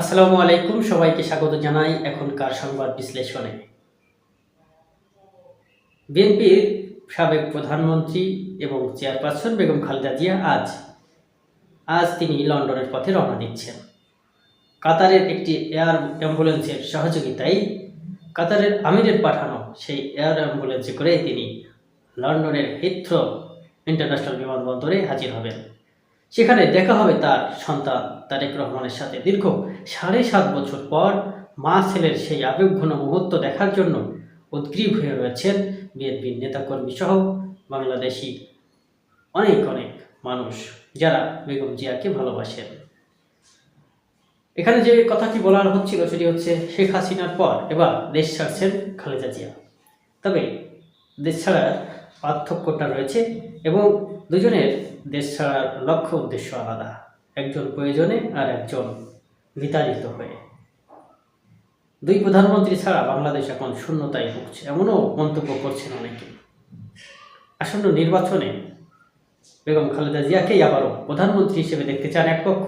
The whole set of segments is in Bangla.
আসসালামু আলাইকুম, সবাইকে স্বাগত জানাই এখনকার সংবাদ বিশ্লেষণে। বিএনপির সাবেক প্রধানমন্ত্রী এবং চেয়ারপারসন বেগম খালেদা জিয়া আজ আজ তিনি লন্ডনের পথে রওনা দিচ্ছেন। কাতারের একটি এয়ার অ্যাম্বুলেন্সের সহযোগিতায় কাতারের আমিরের পাঠানো সেই এয়ার অ্যাম্বুলেন্সে করে তিনি লন্ডনের হিথ্রো ইন্টারন্যাশনাল বিমানবন্দরে হাজির হবেন। সেখানে দেখা হবে তার সন্তান তারেক রহমানের সাথে। দীর্ঘ সাড়ে সাত বছর পর মা ছেলের সেই আবেগঘন মুহূর্ত দেখার জন্য উদ্গ্রীব হয়ে রয়েছেন বিএনপির নেতাকর্মী সহ বাংলাদেশি অনেক অনেক মানুষ যারা বেগম জিয়াকে ভালোবাসেন। এখানে যে কথাটি বলার হচ্ছিল সেটি হচ্ছে শেখ হাসিনার পর। এবার দেশ ছাড়ছেন খালেদা জিয়া। তবে দেশ ছাড়ার পার্থক্যটা রয়েছে এবং দুজনের দেশ ছাড়ার লক্ষ্য উদ্দেশ্য আলাদা। একজন প্রয়োজনে আর একজন বিতাড়িত হয়ে। দুই প্রধানমন্ত্রী ছাড়া বাংলাদেশ এখন শূন্যতায় ভুগছে, এমনও মন্তব্য করছেন অনেকে। আসন্ন নির্বাচনে বেগম খালেদা জিয়াকেই আবারও প্রধানমন্ত্রী হিসেবে দেখতে চান এক পক্ষ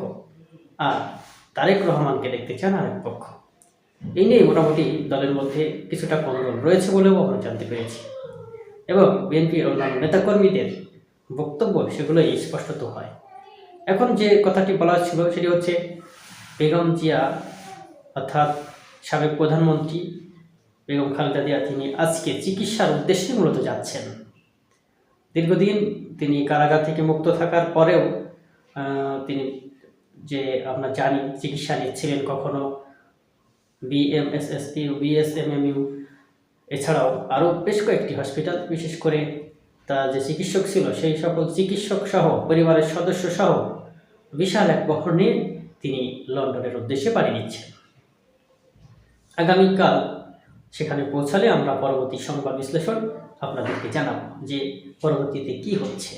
আর তারেক রহমানকে দেখতে চান আরেক পক্ষ। এই নিয়ে মোটামুটি দলের মধ্যে কিছুটা কন্দল রয়েছে বলেও আমরা জানতে পেরেছি। এবং বিএনপির অন্যান্য নেতাকর্মীদের বক্তব্য সেগুলোই স্পষ্টত হয়। এখন যে কথাটি বলা ছিল সেটি হচ্ছে বেগম জিয়া অর্থাৎ সাবেক প্রধানমন্ত্রী বেগম খালেদা জিয়া, তিনি আজকে চিকিৎসার উদ্দেশ্যে মূলত যাচ্ছেন। দীর্ঘদিন তিনি কারাগার থেকে মুক্ত থাকার পরেও তিনি যে আমরা জানি চিকিৎসা নিচ্ছিলেন কখনো, বিএমএসএসপি, বিএসএমএমইউ এছাড়াও আরও বেশ কয়েকটি হসপিটাল বিশেষ করে তার যে চিকিৎসক ছিল, সেই সকল চিকিৎসক সহ, পরিবারের সদস্য সহ বিশাল এক বহর নিয়ে তিনি লন্ডনের উদ্দেশ্যে পাড়ি দিচ্ছেন। আগামীকাল সেখানে পৌঁছালে আমরা পরবর্তী সংবাদ বিশ্লেষণ আপনাদেরকে জানাব যে পরবর্তীতে কি হচ্ছে।